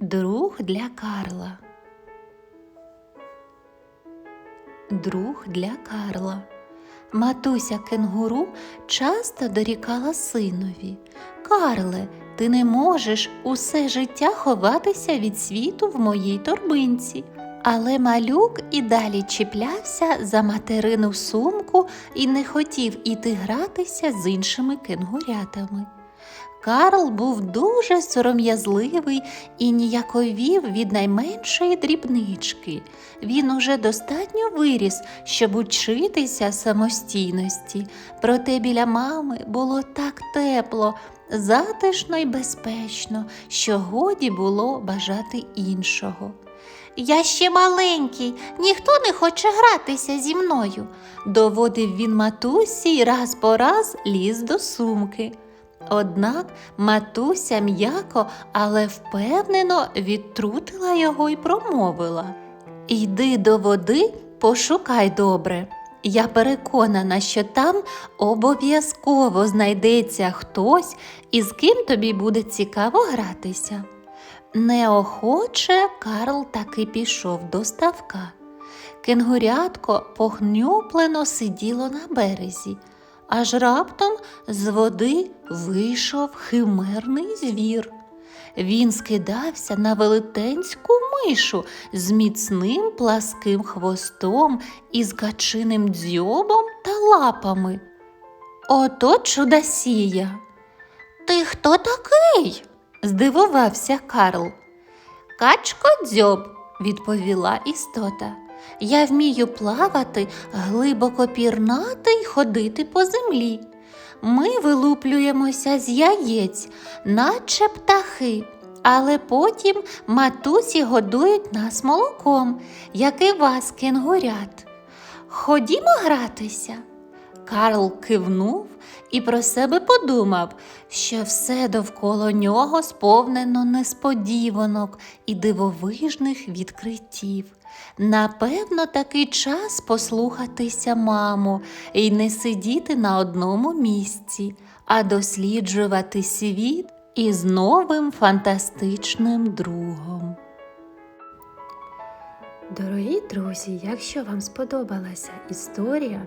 Друг для Карла. Друг для Карла. Матуся кенгуру часто дорікала синові. Карле, ти не можеш усе життя ховатися від світу в моїй торбинці. Але малюк і далі чіплявся за материну сумку і не хотів іти гратися з іншими кенгурятами. Карл був дуже сором'язливий і ніяковів від найменшої дрібнички. Він уже достатньо виріс, щоб учитися самостійності, проте біля мами було так тепло, затишно й безпечно, що годі було бажати іншого. Я ще маленький, ніхто не хоче гратися зі мною, доводив він матусі й раз по раз ліз до сумки. Однак матуся м'яко, але впевнено відтрутила його й промовила Йди до води, пошукай добре. Я переконана, що там обов'язково знайдеться хтось, із ким тобі буде цікаво гратися. Неохоче Карл таки пішов до ставка. Кенгурятко похнюплено сиділо на березі, аж раптом з води вийшов химерний звір. Він скидався на велетенську мишу з міцним пласким хвостом із качиним дзьобом та лапами. Ото чудосія. Ти хто такий? здивувався Карл. Качко дзьоб, відповіла істота. Я вмію плавати, глибоко пірнати й ходити по землі. Ми вилуплюємося з яєць, наче птахи, але потім матусі годують нас молоком, як і вас, кенгурят. Ходімо гратися. Карл кивнув і про себе подумав, що все довкола нього сповнено несподіванок і дивовижних відкриттів. Напевно, такий час послухатися маму і не сидіти на одному місці, а досліджувати світ із новим фантастичним другом. Дорогі друзі, якщо вам сподобалася історія,